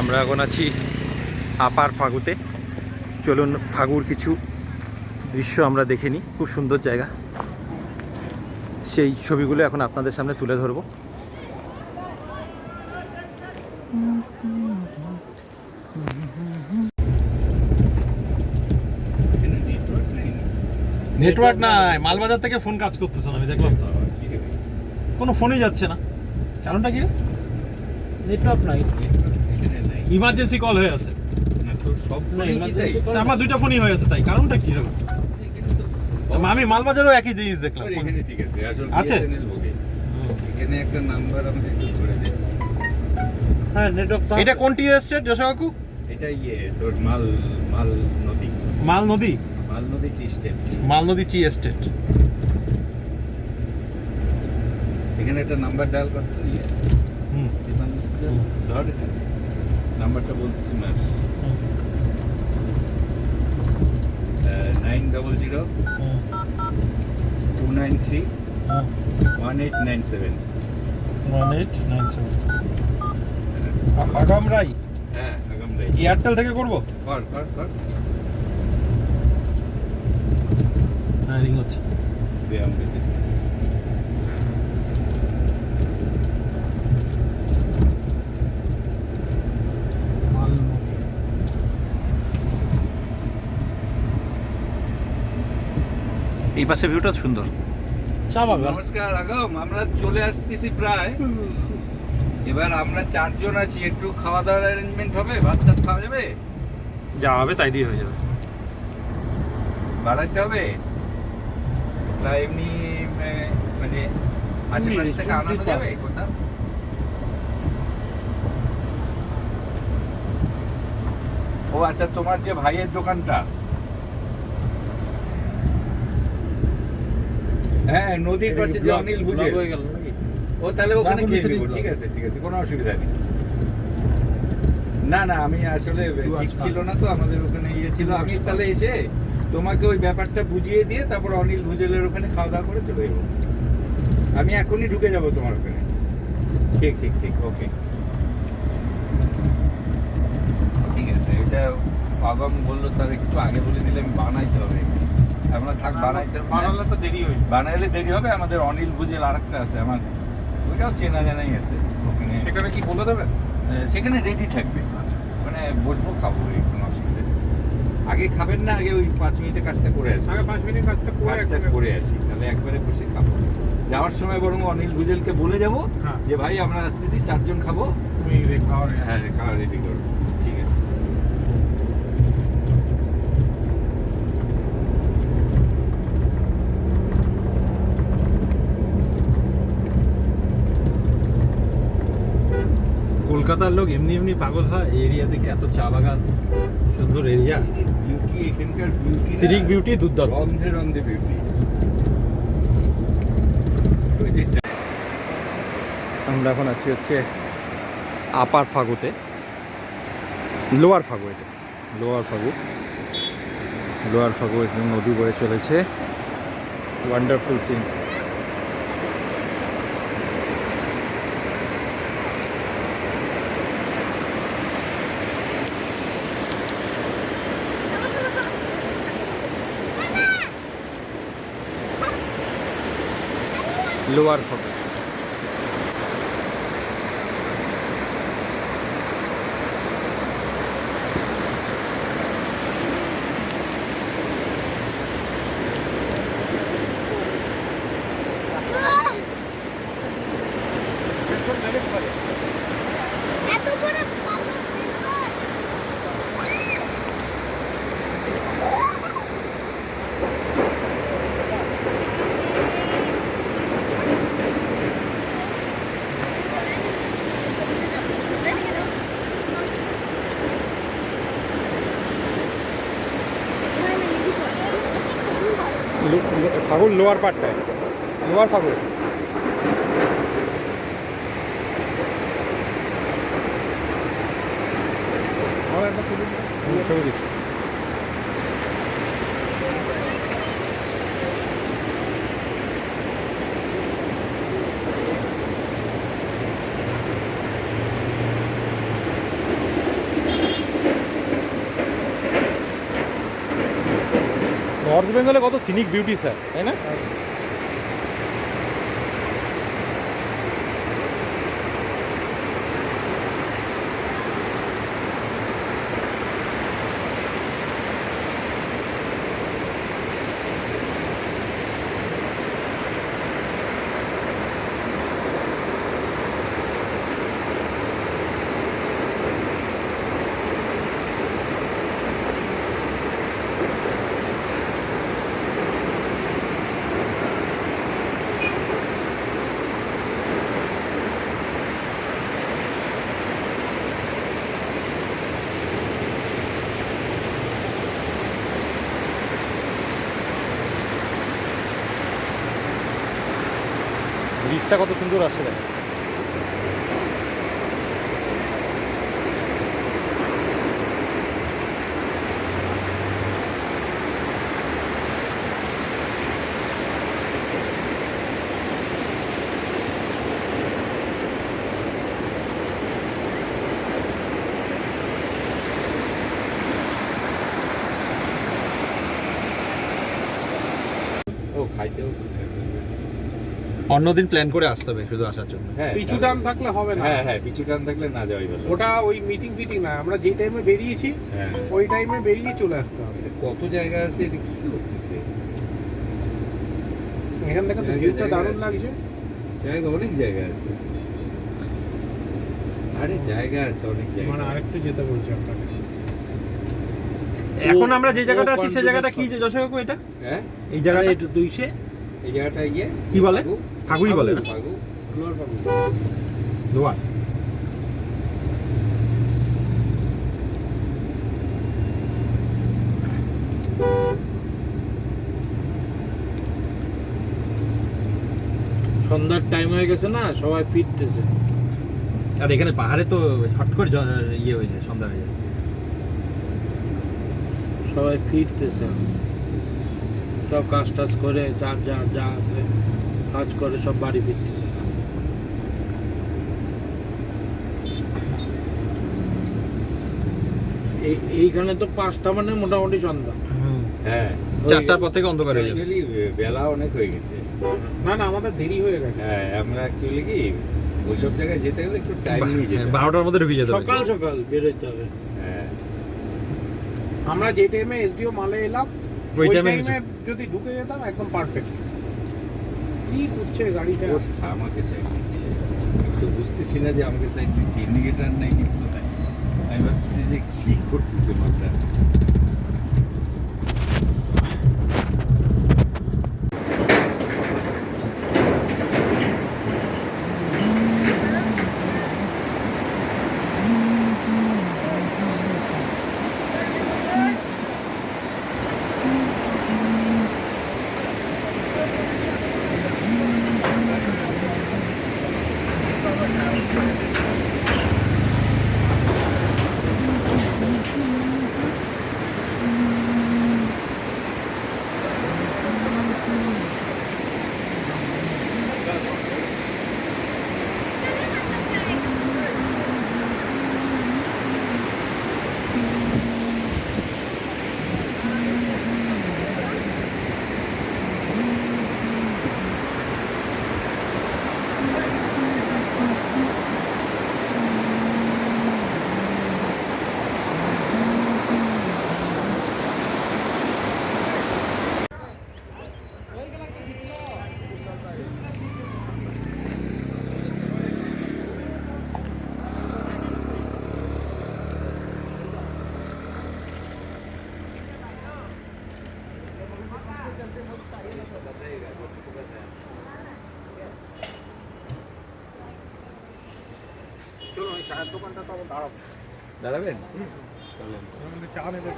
আমরা এখন আছি আপার ফাগুতে। চলুন ফাগুর কিছু দৃশ্য আমরা দেখে নিই। খুব সুন্দর জায়গা। সেই ছবিগুলো এখন আপনাদের সামনে তুলে ধরবো। নেটওয়ার্ক নাই। মালবাজার থেকে ফোন কাজ করতেছে না, আমি দেখলাম তো। কোনো ফোনই যাচ্ছে না। কারণটা কি নেটওয়ার্ক নাই। ইমার্জেন্সি কল হয়ে আছে। আমার দুইটা ফোনই হয়ে আছে তাই কারণটা কি হবে? আমি মালবাজারও একই জিনিস দেখলাম এখানে ঠিক আছে আসল আছে? এখানে একটা নাম্বার আমাদের একটু ধরে দে। হ্যাঁ নেটওয়ার্ক এটা কোনটি এসছে যশো কাকু এটা ইয়ে তোর মাল মাল নদী। মাল নদী? মাল নদী টি স্টেট। মাল নদী টি এস্টেট এখানে একটা নাম্বার ডায়াল করতে ধর নাম্বারটা বলতেছি ma'am nine double zero two nine three one eight nine seven one eight nine seven আগাম রাই হ্যাঁ আগাম রাই এয়ারটেল থেকে করব? কর কর কর হ্যাঁ রিং হচ্ছে। ব্যায়াম রেখে এই পাশে ভিউটা সুন্দর। চা বাগান নমস্কার আগম আমরা চলে আসতেছি প্রায়। এবার আমরা চারজন আছি। একটু খাওয়া দাওয়ার অ্যারেঞ্জমেন্ট হবে? ভাত টাত খাওয়া যাবে? যা হবে তাই দিয়ে হয়ে যাবে। বাড়াইতে হবে? বা এমনি মানে আশেপাশ থেকে আনানো যাবে কোথাও? ও আচ্ছা তোমার যে ভাইয়ের দোকানটা? হ্যাঁ নদীর পাশে যে অনিল নাকি? ও তাহলে ওখানে খেয়ে নেব। ঠিক আছে ঠিক আছে কোনো অসুবিধা নেই। না না আমি আসলে ঠিক ছিল না তো আমাদের ওখানে ইয়ে ছিল। আমি তাহলে এসে তোমাকে ওই ব্যাপারটা বুঝিয়ে দিয়ে তারপর অনিল ভুজেলের ওখানে খাওয়া দাওয়া করে চলে যাব আমি এখনই ঢুকে যাব তোমার ওখানে। ঠিক ঠিক ঠিক ওকে। ঠিক আছে এটা আগম বলল স্যার একটু আগে বলে দিলে আমি বানাইতে হবে। আমরা থাক বানাইতে বানালে তো দেরি হয়ে বানাইলে দেরি হবে আমাদের অনিল ভুজেল আরেকটা আছে আমার। ওইটাও চেনা জানাই আছে ওখানে। সেখানে কি বলে দেবেন? সেখানে রেডি থাকবে। মানে বসবো খাব এই কোনো অসুবিধা নেই। আগে খাবেন না আগে ওই পাঁচ মিনিটে কাজটা করে আসব। আগে পাঁচ মিনিট কাজটা করে কাজটা করে আসি তাহলে একবারে বসে খাব। যাওয়ার সময় বরং অনিল ভুজেলকে বলে যাব হ্যাঁ। যে ভাই আমরা আসতেছি চারজন খাব। হ্যাঁ খাওয়া রেডি করো ঠিক আছে কলকাতার লোক এমনি এমনি পাগল হয় এরিয়া দেখে এত চা বাগান, সুন্দর এরিয়া বিউটি এখানকার বিউটি সিরিক বিউটি দুর্দান্ত। রন্ধে রন্ধে বিউটি আমরা এখন আছি হচ্ছে আপার ফাগুতে লোয়ার ফাগু এটা লোয়ার ফাগু। লোয়ার ফাগু এখানে নদী বয়ে চলেছে। ওয়ান্ডারফুল সিন লোয়ার ফাগু ফাগুর লোয়ার পার্টটায় লোয়ার ফাগুল ছবি দিচ্ছি। নর্থ বেঙ্গলে কত সিনিক বিউটি স্যার তাই না? ব্রিজটা কত সুন্দর আসছে দেখ ও খাইতেও অন্যদিন প্ল্যান করে আসতে হবে শুধু আসার জন্য। হ্যাঁ পিছু টান থাকলে হবে না। হ্যাঁ হ্যাঁ পিছু টান থাকলে না যাওয়াই ভালো। ওটা ওই মিটিং ফিটিং না আমরা যে টাইমে বেরিয়েছি হ্যাঁ। ওই টাইমে বেরিয়ে চলে আসতে হবে। কত জায়গা আছে এটা কি করতেছে? এখান থেকে তো ভিউটা দারুণ। লাগছে। জায়গা অনেক জায়গা আছে। আরে জায়গা আছে অনেক জায়গা। মানে আরেকটু যেতে বলছি আপনাকে। এখন আমরা যে জায়গাটা আছি সেই জায়গাটা কি যে যশোর এটা? হ্যাঁ? এই জায়গাটা একটু দুইশে? এই জায়গাটা ইয়ে? কি বলে? ফাগু? ফাগুই বলে না? সন্ধ্যার টাইম হয়ে গেছে না সবাই ফিরতেছে। আর এখানে পাহাড়ে তো হট করে ইয়ে হয়ে যায় সন্ধ্যা হয়ে যায়। সবাই ফিরতেছে। সব কাজ টাজ করে যা যা যা আছে। কাজ করে সব বাড়ি ফিরতেছে এই- এইখানে তো পাঁচটা মানে মোটামুটি সন্ধ্যা। হ্যাঁ। চারটার পর থেকে অন্ধকার হয়ে যাবে। বেলা অনেক হয়ে গেছে। না না আমাদের দেরি হয়ে গেছে। হ্যাঁ আমরা অ্যাকচুয়ালি কি ওইসব জায়গায় যেতে গেলে একটু টাইম নিয়ে যেতে হ্যাঁ, বারোটার মধ্যে ঢুকে যেতে সকাল সকাল বেরোতে হবে। হ্যাঁ। আমরা যে টাইমে এসডিও মালে এলাম ওই টাইমে যদি ঢুকে যেতাম একদম পারফেক্ট গাড়িটা? আমাকে সাইড দিচ্ছে। তো বুঝতেছি না যে আমাকে সাইড ইন্ডিকেটার নাই কিছু নাই। আমি ভাবতেছি যে কি করতেছে মালটা দোকানটা তো দাঁড়াবেন? চা নেবে